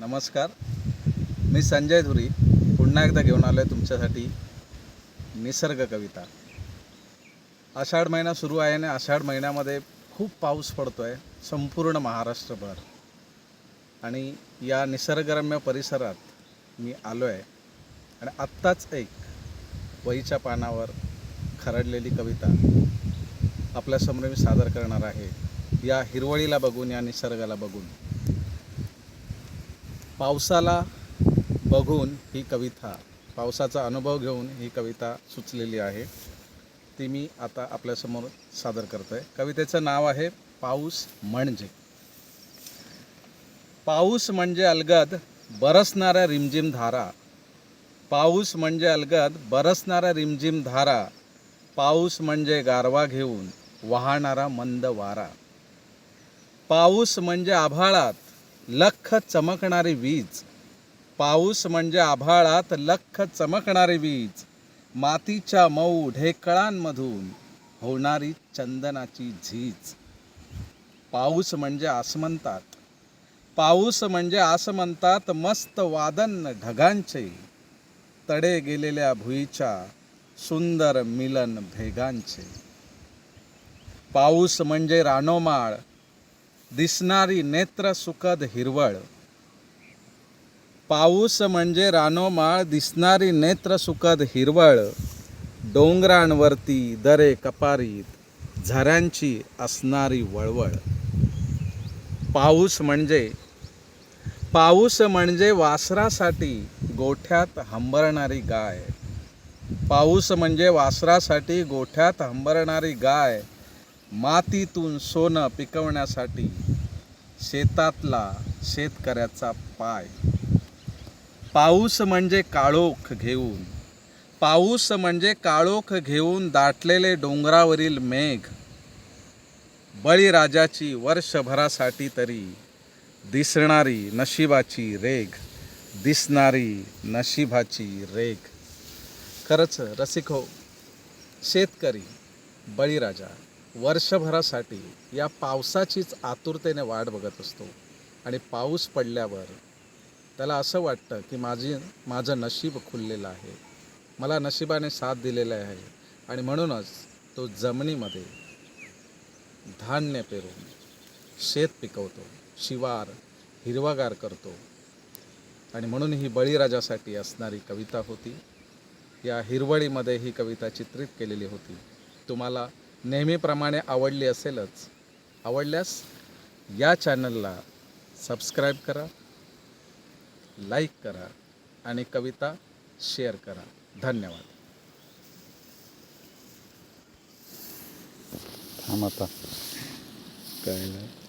नमस्कार. मी संजय धुरी. पुन्हा एकदा घेऊन आलो आहे तुमच्यासाठी निसर्ग कविता. आषाढ महिना सुरू आहे आणि आषाढ महिन्यामध्ये खूप पाऊस पडतो आहे संपूर्ण महाराष्ट्रभर. आणि या निसर्गरम्य परिसरात मी आलो आहे आणि आत्ताच एक वहीच्या पानावर खरडलेली कविता आपल्यासमोर मी सादर करणार आहे. या हिरवळीला बघून या निसर्गाला बघून. पावसाला बघून ही कविता पावसाचा अनुभव घेऊन ही कविता सुचलेली आहे. ती मी आता आपल्यासमोर सादर करतो आहे कवितेचं नाव आहे पाऊस म्हणजे. पाऊस म्हणजे अलगद बरसणाऱ्या रिमझिम धारा. पाऊस म्हणजे अलगद बरसणाऱ्या रिमझिम धारा. पाऊस म्हणजे गारवा घेऊन वाहणारा मंद वारा. पाऊस म्हणजे आभाळात लख चमकणारी वीज. पाऊस म्हणजे आभाळात लख चमकणारी वीज. मातीच्या मऊ ढेकळांमधून होणारी चंदनाची झीज. पाऊस म्हणजे आसमंतात. पाऊस म्हणजे आसमंतात मस्त वादन ढगांचे. तडे गेलेल्या भुईच्या सुंदर मिलन भेगांचे. पाऊस म्हणजे रानोमाळ दिसणारी नेत्र सुखद हिरवळ. पाऊस म्हणजे रानोमाळ दिसणारी नेत्र सुखद हिरवळ. डोंगरांवरती दरे कपारीत झऱ्यांची असणारी वळवळ. पाऊस म्हणजे पाऊस म्हणजे वासरासाठी गोठ्यात हंबरणारी गाय. पाऊस म्हणजे वासरासाठी गोठ्यात हंबरणारी गाय. मातीतून सोनं पिकवण्यासाठी शेतातला शेतकऱ्याचा पाय. पाऊस म्हणजे काळोख घेऊन. पाऊस म्हणजे काळोख घेऊन दाटलेले डोंगरावरील मेघ. बळीराजाची वर्षभरासाठी तरी दिसणारी नशिबाची रेघ दिसणारी नशिबाची रेघ. खरंच रसिक हो. शेतकरी बळीराजा. वर्षभरासाठी या पावसाचीच आतुरतेने वाट बघत असतो. आणि पाऊस पडल्यावर त्याला असं वाटतं की माझी माझं नशीब खुललेलं आहे. मला नशिबाने साथ दिलेला आहे. आणि म्हणूनच तो जमिनीमध्ये धान्य पेरून शेत पिकवतो शिवार हिरवागार करतो. आणि म्हणून ही बळीराजासाठी असणारी कविता होती. या हिरवळीमध्ये ही कविता चित्रित केलेली होती. तुम्हाला नेहमीप्रमाणे आवडली असेलच. आवडल्यास या चॅनलला सबस्क्राईब करा लाईक करा आणि कविता शेअर करा. धन्यवाद. थांब आता. काय